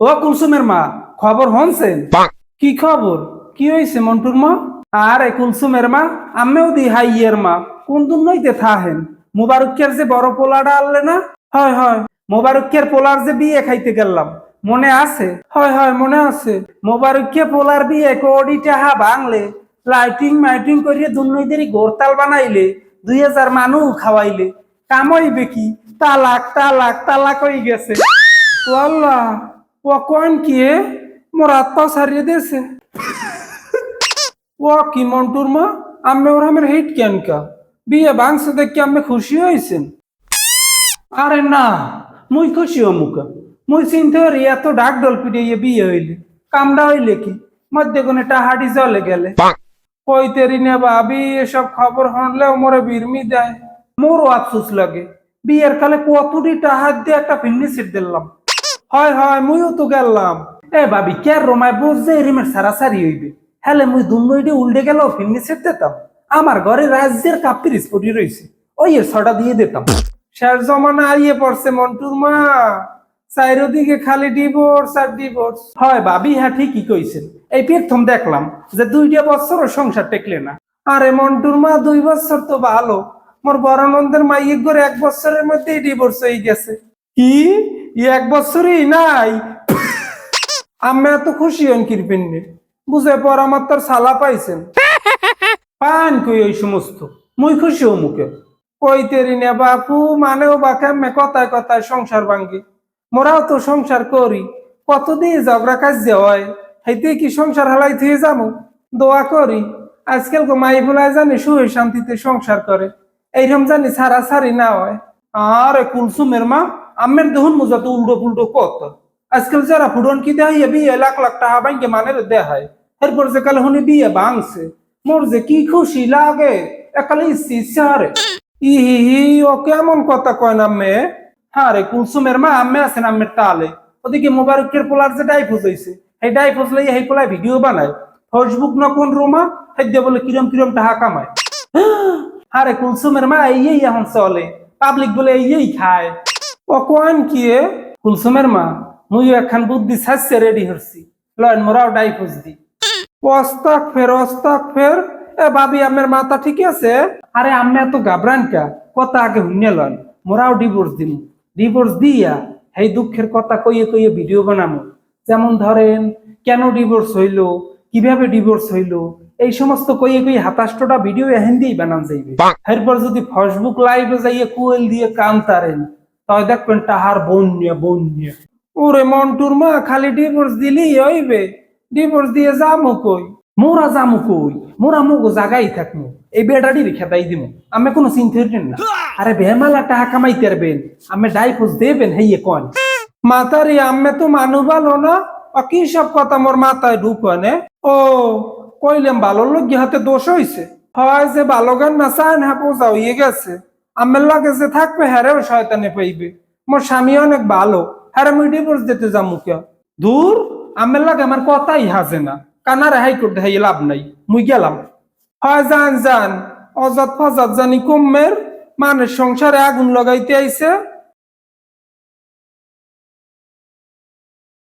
ও কুলসুমের মা খবর হনছেন? কি খবর? কি হয়েছে মন্টুর মা? আরে কুলসুমের মা আমিও দি হাইয়ের মা কোন দিন নইতে থাহেন? মুবারকের যে বড় পোলাটা আনলে না? হয় হয় মোবারকের পোলার যে বিয়ে খাইতে গেলাম মনে আছে? হয় হয় মনে আছে। মোবারকে পোলার বিয়ে কোটি টাহা বাংলে লাইটিং মাইটিং করিয়ে দুর্নৈদেরই গোরতাল বানাইলে দুই হাজার মানুষ খাওয়াইলে। কামাইবে কি? তালাক তালাক তালাক হয়ে গেছে। আল্লাহ ও কোন কি এ? মোর আত্মা সারিয়ে দিয়েছে ও কি মন্টুর মা? আমি ওর আমার হিট কেন কা? বিয়ে ভাঙছে দেখে আমি খুশি হয়েছেন। আরে না মুই খুশি হমুক মুই চিন্তা করি এত ডাক ডল পিটিয়ে বিয়ে হইলে কামড়া হইলে কি? মধ্যে কোনে টাহাডি জলে গেলে। কইতেরি নে ভাবি এসব খবর হনলেও মোরে বিরমি দেয়। মোরও আফসোস লাগে। বিয়ের কালে কতটি টাহাত দিয়ে একটা ফিন্নি সিট দিলাম। হয় হয়, মুইও তো গেলাম। এ ভাবি, কে রোমায় বুঝছে রিমের সারাসারি হইবে? হেলে মুই দুনইডি উল্টে গেল ফিন্নি সিট দিতাম। আমার ঘরে রাজ্যের কাপির স্পটি রয়েছে ওই ছটা দিয়ে দিতাম। শেষ জমানা আইয়ে পড়ছে মন্টুর মা। চারিদিকে খালি ডিভোর্স আর ডিভোর্স হয় ভাবি হ্যাঁ ঠিকই কইছেন। এই প্রথম দেখলাম যে দুইটা বছরও সংসার টেকলে না। আরে মন্টুর মা, দুই বছর তো ভালো। মোর বরানন্দের মাইয়ে করে এক বছরের মধ্যেই ডিভোর্স হয়ে গেছে। কি? এক বছরই নাই। আমি এত খুশি হন কিরপেন বুঝে পর আমার তোর সালা পাইছেন। পান কই ওই সমস্ত? মুই খুশি ও মুখে কইতেরি নে বাপু, মানেও বা কেমনে কথায় কথায় সংসার ভাঙ্গি। মোরাও তো সংসার করি। কতদিন ঝগড়া কাজ যে হয়? হাইতে কি সংসার হালাই থুয়ে যাব দোয়া করি। আজকাল গো মাই ভুলায় জানি সুহে শান্তিতে সংসার করে। এইরকম জানি সারা সারি না হয়। আরে কুলসুমের মা আমের দেখুন মুজা তো উল্টো পুল্টো কত? আজকাল যারা ফুডন কি দেয় লাখ লাখ টাকা ব্যাংকে মানে দেখায় এরপর যে কালে হুনি বিয়ে ভাঙছে মোর যে কি খুশি লাগে, একালে ইচ্ছি ও কেমন কথা কয় না হ্যাঁ রে কুলসুমের মা আম্মে আছেন আম্মের তালে। ওদিকে মোবারকের পোলার যে ডাইফোজ হয়েছে এই ডাইফোজ লই এই পোলায় ভিডিও বানায়। ফেসবুক না কোন রোমা, হেদ্য বলে কিরম কিরম টাকা কামায়। আরে কুলসুমের মা এই এখন চলে। পাবলিক বলে এই খায়। ও কোন কি এ? কুলসুমের মা মুই একখান বুদ্ধি ছাড়ছে রেডি হচ্ছি লয়ন মোরাও ডাইফোজ দি অস্তাক ফের অস্তাক ফের। এ ভাবি আমের মাথা ঠিক আছে? আরে আমি এত গাবরান কা? কথা আগে হুনিয়ে লন মোরাও ডিভোর্স দিমু। ডিভোর্স দিয়া এই দুঃখের কথা কইয়ে কইয়ে ভিডিও বানামু। যেমন ধরেন কেন ডিভোর্স হইল? কীভাবে ডিভোর্স হইল? এই সমস্ত কইয়ে কইয়ে হাতাশটা ভিডিও এহেন দিয়েই বানান যাইবে। এরপর যদি ফেসবুক লাইভে যাইয়ে কুয়েল দিয়ে কান তারেন তাই দেখবেন তাহার বন্যা বন্যা। ওরে মন্টুর মা, খালি ডিভোর্স দিলেই হইবে। ডিভোর্স দিয়ে যামু কই? মোরা যামু কই? মোরা মুগো জাগাই থাকমু। এই বেটাডি রেখে দাই দিমু। আমি কোনো চিন্তা না। আরে বেমালা টাকা কামাইতে পারবেন। আমি ডাইভোর্স দেবেন, হেইয়ে কন। মাতারি আমি তো মানু ভালো না। কি সব কথা মোর মাথায় ঢুকনে ও, কইলাম ভালো লোক হাতে দোষ হইছে। হয় যে ভালো গান না চায় না পোজা হইয়ে গেছে। আমার লাগে থাকবে হ্যারেও শয়তানে পাইবে। মোর স্বামী অনেক ভালো হ্যারে মুই ডিভোর্স দিতে যামু কে দূর, আমার আমার কথাই হাজে না। কানারে করতে হাই লাভ নাই, মুই গেলাম। হয় জান জান অজাত ফজাত জানি কমের মানুষ সংসারে আগুন লগাইতে আইছে।